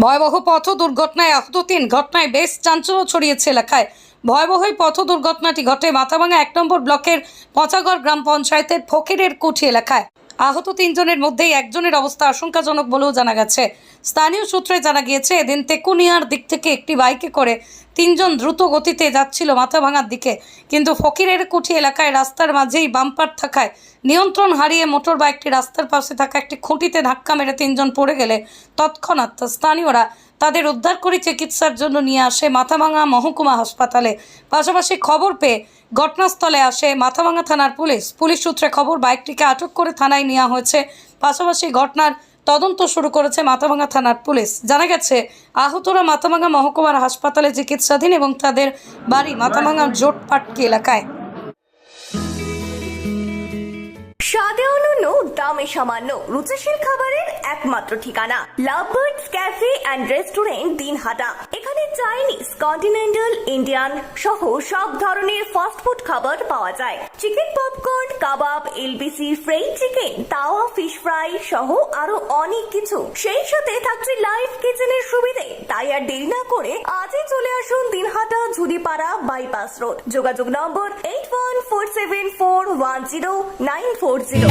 ভয়াবহ পথ দুর্ঘটনায় আহত তিন ঘটনায় বেশ চাঞ্চল্য ছড়িয়েছে এলাকায়। ভয়াবহ পথ দুর্ঘটনাটি ঘটে মাথাভাঙা এক নম্বর ব্লকের পচাগড় গ্রাম পঞ্চায়েতের ফকিরের কুঠি এলাকায়। আহত তিনজনের মধ্যেই একজনের অবস্থা আশঙ্কাজনক বলেও জানা গেছে। স্থানীয় সূত্রে জানা গিয়েছে, এদিন তেকুনিয়ার দিক থেকে একটি বাইকে করে তিনজন দ্রুত গতিতে যাচ্ছিল মাথা ভাঙার দিকে। কিন্তু ফকিরের কুঠি এলাকায় রাস্তার মাঝেই বাম্পার থাকায় নিয়ন্ত্রণ হারিয়ে মোটর বাইকটি রাস্তার পাশে থাকা একটি খুঁটিতে ধাক্কা মেরে তিনজন পড়ে গেলে তৎক্ষণাৎ স্থানীয়রা তাদের উদ্ধার করে চিকিৎসার জন্য নিয়ে আসে মাথাভাঙা মহকুমা হাসপাতালে। পাশাপাশি খবর পেয়ে ঘটনাস্থলে আসে মাথাভাঙা থানার পুলিশ। পুলিশ সূত্রে খবর, বাইকটিকে আটক করে থানায় নেওয়া হয়েছে। পাশাপাশি ঘটনার তদন্ত শুরু করেছে মাথাভাঙ্গা থানার পুলিশ। জানা গেছে, আহতরা মাথাভাঙ্গা মহকুমার হাসপাতালে চিকিৎসাধীন এবং তাদের বাড়ি মাথাভাঙা জোটপাটকি এলাকায়। দামে সামান্য। রুচিশীল খাবারের একমাত্র ঠিকানা। Lovebirds Cafe and Restaurant Dinhata. এখানে চাইনিজ, কন্টিনেন্টাল, ইন্ডিয়ান সহ সব ধরনের ফাস্ট ফুড খাবার পাওয়া যায়। চিকেন পপকর্ন, কাবাব, এলবিসি ফ্রাই চিকেন, তাওয়া, ফিশ ফ্রাই সহ আরও অনেক কিছু। সেই সাথে থাকছে লাইভ কিচেনের সুবিধে। তাই আর দেরি না করে আজই চলে আসুন দিনহাটা ঝুড়িপাড়া বাইপাস রোড। যোগাযোগ number eight one four seven four one zero nine four zero